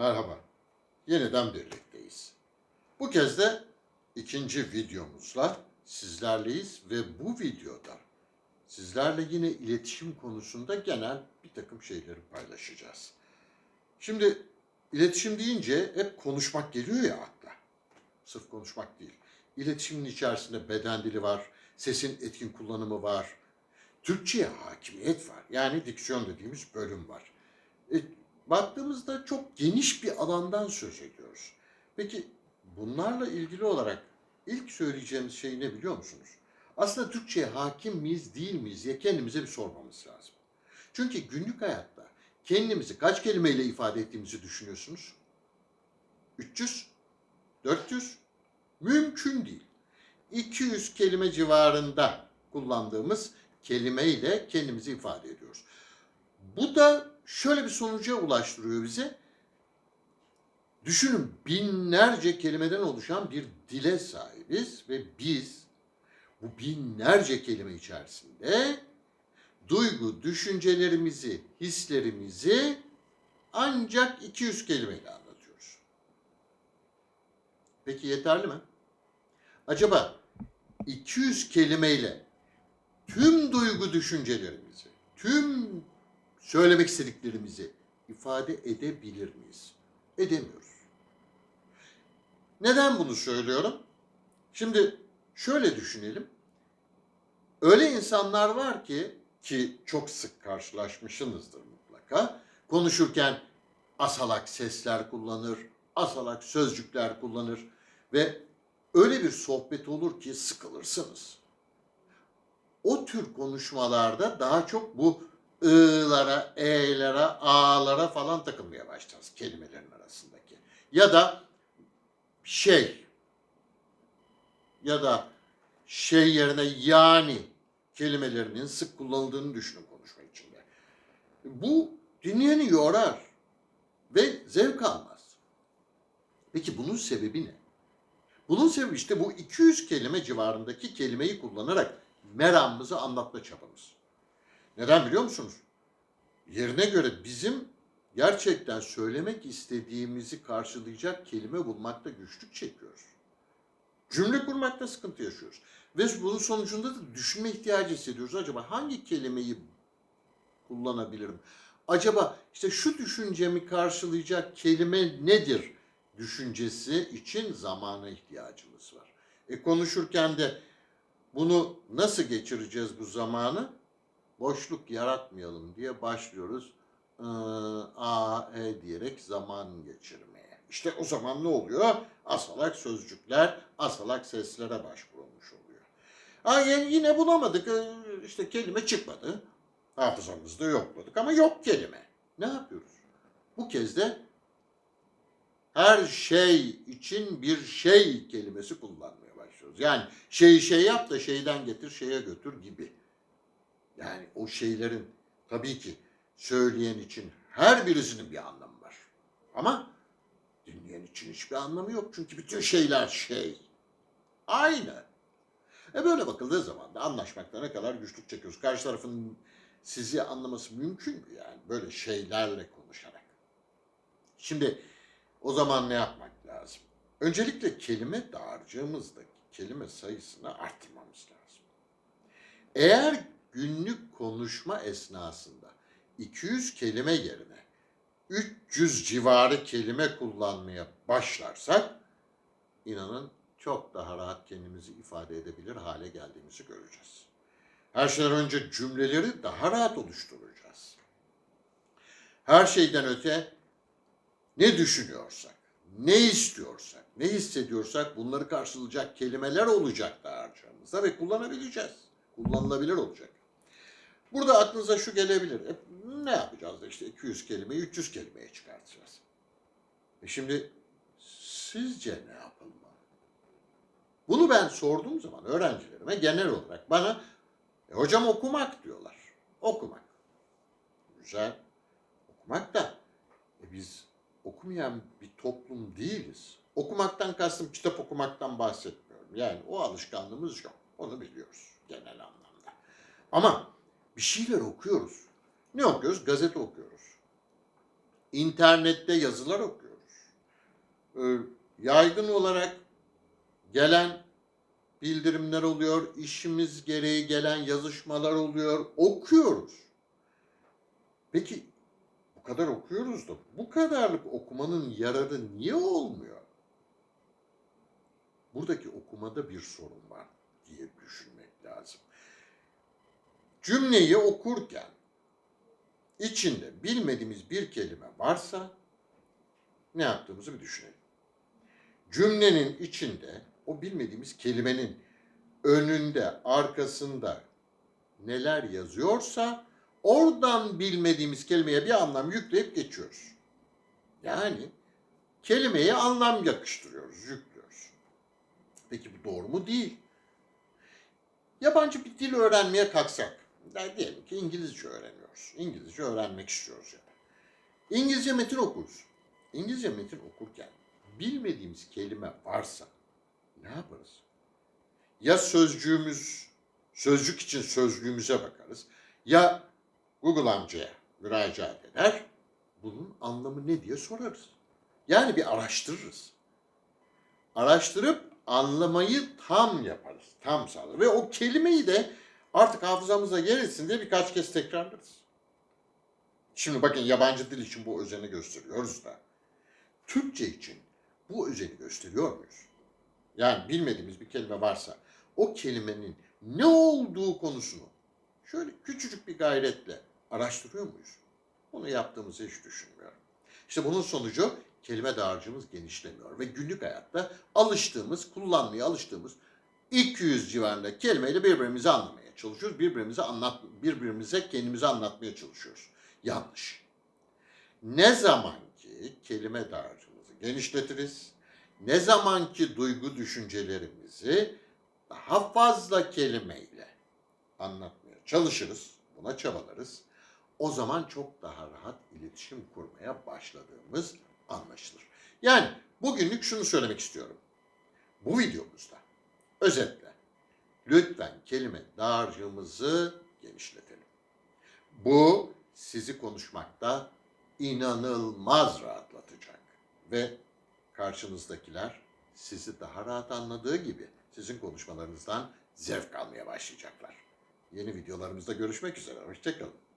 Merhaba. Yeniden birlikteyiz. Bu kez de ikinci videomuzla sizlerleyiz ve bu videoda sizlerle yine iletişim konusunda genel bir takım şeyleri paylaşacağız. Şimdi iletişim deyince hep konuşmak geliyor ya akla. Sırf konuşmak değil. İletişimin içerisinde beden dili var, sesin etkin kullanımı var, Türkçe'ye hakimiyet var. Yani diksiyon dediğimiz bölüm var. E, baktığımızda çok geniş bir alandan söz ediyoruz. Peki bunlarla ilgili olarak ilk söyleyeceğimiz şey ne biliyor musunuz? Aslında Türkçe'ye hakim miyiz değil miyiz diye kendimize bir sormamız lazım. Çünkü günlük hayatta kendimizi kaç kelimeyle ifade ettiğimizi düşünüyorsunuz? 300, 400, mümkün değil. 200 kelime civarında kullandığımız kelimeyle kendimizi ifade ediyoruz. Bu da şöyle bir sonuca ulaştırıyor bize. Düşünün binlerce kelimeden oluşan bir dile sahibiz ve biz bu binlerce kelime içerisinde duygu, düşüncelerimizi, hislerimizi ancak 200 kelimeyle anlatıyoruz. Peki yeterli mi? Acaba 200 kelimeyle tüm duygu düşüncelerimizi, tüm söylemek istediklerimizi ifade edebilir miyiz? Edemiyoruz. Neden bunu söylüyorum? Şimdi şöyle düşünelim. Öyle insanlar var ki ki çok sık karşılaşmışsınızdır mutlaka. Konuşurken asalak sesler kullanır, asalak sözcükler kullanır ve öyle bir sohbet olur ki sıkılırsınız. O tür konuşmalarda daha çok bu ı'lara, e'lere, a'lara falan takılmaya başlarız kelimelerin arasındaki. Ya da şey ya da şey yerine yani kelimelerinin sık kullanıldığını düşünün konuşma içinde. Bu dinleyeni yorar ve zevk almaz. Peki bunun sebebi ne? Bunun sebebi işte bu 200 kelime civarındaki kelimeyi kullanarak meramımızı anlatma çabamız. Neden biliyor musunuz? Yerine göre bizim gerçekten söylemek istediğimizi karşılayacak kelime bulmakta güçlük çekiyoruz. Cümle kurmakta sıkıntı yaşıyoruz. Ve bunun sonucunda da düşünme ihtiyacı hissediyoruz. Acaba hangi kelimeyi kullanabilirim? Acaba işte şu düşüncemi karşılayacak kelime nedir? Düşüncesi için zamana ihtiyacımız var. E konuşurken de bunu nasıl geçireceğiz bu zamanı? Boşluk yaratmayalım diye başlıyoruz. Ee, A, E diyerek zaman geçirmeye. İşte o zaman ne oluyor? Asalak sözcükler, asalak seslere başvurulmuş oluyor. Ha, yani yine bulamadık. Ee, işte kelime çıkmadı. Hafızamızda yokladık ama yok kelime. Ne yapıyoruz? Bu kez de her şey için bir şey kelimesi kullanmaya başlıyoruz. Yani şeyi şey yap da şeyden getir şeye götür gibi. Yani o şeylerin tabii ki söyleyen için her birisinin bir anlamı var. Ama dinleyen için hiçbir anlamı yok. Çünkü bütün şeyler şey. Aynı. E böyle bakıldığı zaman da anlaşmakta ne kadar güçlük çekiyoruz. Karşı tarafın sizi anlaması mümkün mü yani böyle şeylerle konuşarak? Şimdi o zaman ne yapmak lazım? Öncelikle kelime dağarcığımızdaki kelime sayısını arttırmamız lazım. Eğer günlük konuşma esnasında 200 kelime yerine 300 civarı kelime kullanmaya başlarsak inanın çok daha rahat kendimizi ifade edebilir hale geldiğimizi göreceğiz. Her şeyden önce cümleleri daha rahat oluşturacağız. Her şeyden öte ne düşünüyorsak, ne istiyorsak, ne hissediyorsak bunları karşılayacak kelimeler olacak dağarcığımızda ve kullanabileceğiz. Kullanılabilir olacak. Burada aklınıza şu gelebilir. E, ne yapacağız da işte 200 kelimeyi 300 kelimeye çıkartacağız. E şimdi sizce ne yapılmalı? Bunu ben sorduğum zaman öğrencilerime genel olarak bana e, hocam okumak diyorlar. Okumak. Güzel. Okumak da e, biz okumayan bir toplum değiliz. Okumaktan kastım kitap okumaktan bahsetmiyorum. Yani o alışkanlığımız yok. Onu biliyoruz genel anlamda. Ama bir şeyler okuyoruz. Ne okuyoruz? Gazete okuyoruz. İnternette yazılar okuyoruz. e, yaygın olarak gelen bildirimler oluyor, işimiz gereği gelen yazışmalar oluyor, okuyoruz. Peki bu kadar okuyoruz da bu kadarlık okumanın yararı niye olmuyor? Buradaki okumada bir sorun var diye düşünmek lazım. Cümleyi okurken içinde bilmediğimiz bir kelime varsa ne yaptığımızı bir düşünelim. Cümlenin içinde o bilmediğimiz kelimenin önünde, arkasında neler yazıyorsa oradan bilmediğimiz kelimeye bir anlam yükleyip geçiyoruz. Yani kelimeye anlam yakıştırıyoruz, yüklüyoruz. Peki bu doğru mu? Değil. Yabancı bir dil öğrenmeye kalksak, ya diyelim ki İngilizce öğreniyoruz. İngilizce öğrenmek istiyoruz yani. İngilizce metin okuruz. İngilizce metin okurken bilmediğimiz kelime varsa ne yaparız? Ya sözcüğümüz, sözcük için sözlüğümüze bakarız. Ya Google amcaya müracaat eder. Bunun anlamı ne diye sorarız. Yani bir araştırırız. Araştırıp anlamayı tam yaparız. Tam sağlar. Ve o kelimeyi de artık hafızamıza yer etsin diye birkaç kez tekrarlarız. Şimdi bakın yabancı dil için bu özeni gösteriyoruz da. Türkçe için bu özeni gösteriyor muyuz? Yani bilmediğimiz bir kelime varsa o kelimenin ne olduğu konusunu şöyle küçücük bir gayretle araştırıyor muyuz? Bunu yaptığımızı hiç düşünmüyorum. İşte bunun sonucu kelime dağarcığımız genişlemiyor ve günlük hayatta alıştığımız, kullanmaya alıştığımız 200 civarında kelimeyle birbirimizi anlamaya çalışıyoruz. Birbirimize anlat birbirimize kendimizi anlatmaya çalışıyoruz. Yanlış. Ne zaman ki kelime dağarcığımızı genişletiriz, ne zaman ki duygu düşüncelerimizi daha fazla kelimeyle anlatmaya çalışırız, buna çabalarız. O zaman çok daha rahat iletişim kurmaya başladığımız anlaşılır. Yani bugünlük şunu söylemek istiyorum. Bu videomuzda özetle lütfen kelime dağarcığımızı genişletelim. Bu sizi konuşmakta inanılmaz rahatlatacak ve karşınızdakiler sizi daha rahat anladığı gibi sizin konuşmalarınızdan zevk almaya başlayacaklar. Yeni videolarımızda görüşmek üzere. Hoşçakalın.